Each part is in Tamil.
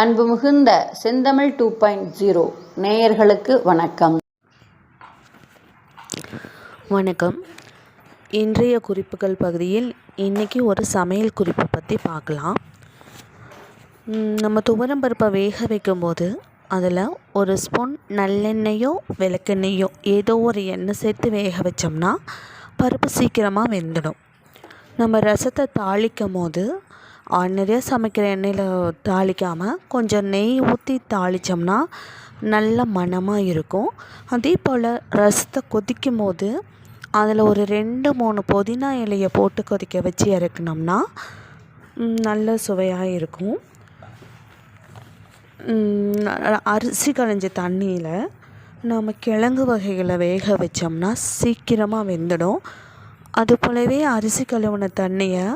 அன்பு மிகுந்த செந்தமிழ் டூ பாயிண்ட் ஜீரோ நேயர்களுக்கு வணக்கம். வணக்கம். இன்றைய குறிப்புகள் பகுதியில் இன்றைக்கி ஒரு சமையல் குறிப்பு பற்றி பார்க்கலாம். நம்ம துவரம் பருப்பை வேக வைக்கும்போது அதில் ஒரு ஸ்பூன் நல்லெண்ணெயோ விளக்கெண்ணெயோ ஏதோ ஒரு எண்ணெய் சேர்த்து வேக வச்சோம்னா பருப்பு சீக்கிரமாக வெந்துடும். நம்ம ரசத்தை தாளிக்கும் போது ஆர்டினரியாக சமைக்கிற எண்ணெயில் தாளிக்காமல் கொஞ்சம் நெய் ஊற்றி தாளித்தோம்னா நல்ல மணமாக இருக்கும். அதே போல் ரசத்தை கொதிக்கும் போது அதில் ஒரு ரெண்டு மூணு புதினா இலையை போட்டு கொதிக்க வச்சு இறக்குனோம்னா நல்ல சுவையாக இருக்கும். அரிசி களைஞ்ச தண்ணியில் நம்ம கிழங்கு வகைகளை வேக வச்சோம்னா சீக்கிரமாக வெந்துடும். அது போலவே அரிசி கழுவுன தண்ணியை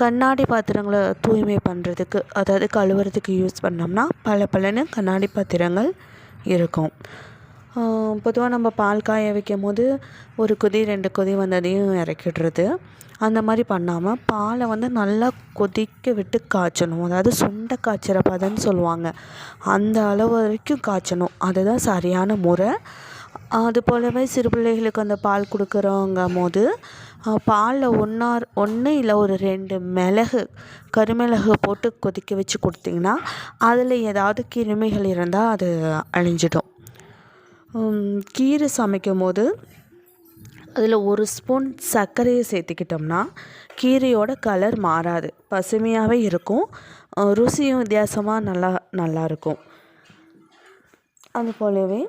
கண்ணாடி பாத்திரங்களை தூய்மை பண்ணுறதுக்கு அதாவது கழுவுறதுக்கு யூஸ் பண்ணோம்னா பல பலன்னு கண்ணாடி பாத்திரங்கள் இருக்கும். பொதுவாக நம்ம பால் காய வைக்கும் போது ஒரு கொதி ரெண்டு கொதி வந்ததையும் இறக்கிடுறது. அந்த மாதிரி பண்ணாமல் பாலை வந்து நல்லா கொதிக்க விட்டு காய்ச்சணும். அதாவது சுண்டை காய்ச்சிற பதம்னு சொல்லுவாங்க. அந்த அளவு வரைக்கும் காய்ச்சணும். அதுதான் சரியான முறை. அது போலவே சிறு பிள்ளைகளுக்கு அந்த பால் கொடுக்குறவங்க போது பாலில் ஒன்றார் ஒன்று இல்லை ஒரு ரெண்டு மிளகு கருமிளகு போட்டு கொதிக்க வச்சு கொடுத்தீங்கன்னா அதில் ஏதாவது கிருமிகள் இருந்தால் அது அழிஞ்சிடும். கீரை சமைக்கும் போது அதில் ஒரு ஸ்பூன் சர்க்கரையை சேர்த்துக்கிட்டோம்னா கீரையோட கலர் மாறாது. பசுமையாகவே இருக்கும். ருசியும் வித்தியாசமாக நல்லா நல்லாயிருக்கும் அது போலவே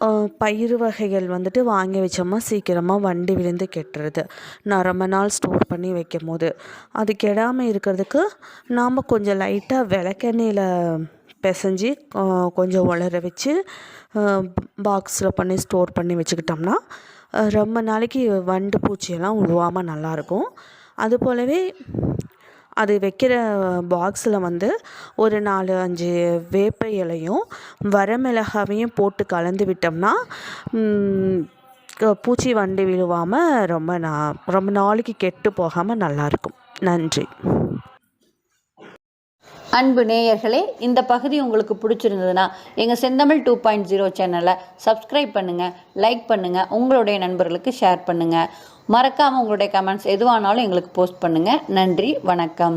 பயிர் பயிறு வகைகள் வந்துட்டு வாங்கி வச்சோம்னா சீக்கிரமாக வண்டி விழுந்து கெட்டுறது. நான் ரொம்ப நாள் ஸ்டோர் பண்ணி வைக்கும் போது அது கெடாமல் இருக்கிறதுக்கு நாம் கொஞ்சம் லைட்டாக விளக்கெண்ணெயில் பிசைஞ்சி கொஞ்சம் உலர வச்சு பாக்ஸில் பண்ணி ஸ்டோர் பண்ணி வச்சுக்கிட்டோம்னா ரொம்ப நாளைக்கு வண்டு பூச்சியெல்லாம் உழுவாமல் நல்லாயிருக்கும். அது போலவே அது வைக்கிற பாக்ஸில் வந்து ஒரு நாலு அஞ்சு வேப்ப இலையும் வரமிளகாவையும் போட்டு கலந்து விட்டோம்னா பூச்சி வண்டு விழுவாமல் ரொம்ப நா ரொம்ப நாளைக்கு கெட்டு போகாமல் நல்லாயிருக்கும் நன்றி. அன்பு நேயர்களே இந்த பகுதி உங்களுக்கு பிடிச்சிருந்ததுன்னா எங்கள் செந்தமிழ் டூ பாயிண்ட் ஜீரோ சேனலை சப்ஸ்கிரைப் பண்ணுங்கள் லைக் பண்ணுங்கள் உங்களுடைய நண்பர்களுக்கு ஷேர் பண்ணுங்கள் மறக்காமல் உங்களுடைய கமெண்ட்ஸ் எதுவானாலும் எங்களுக்கு போஸ்ட் பண்ணுங்கள் நன்றி வணக்கம்.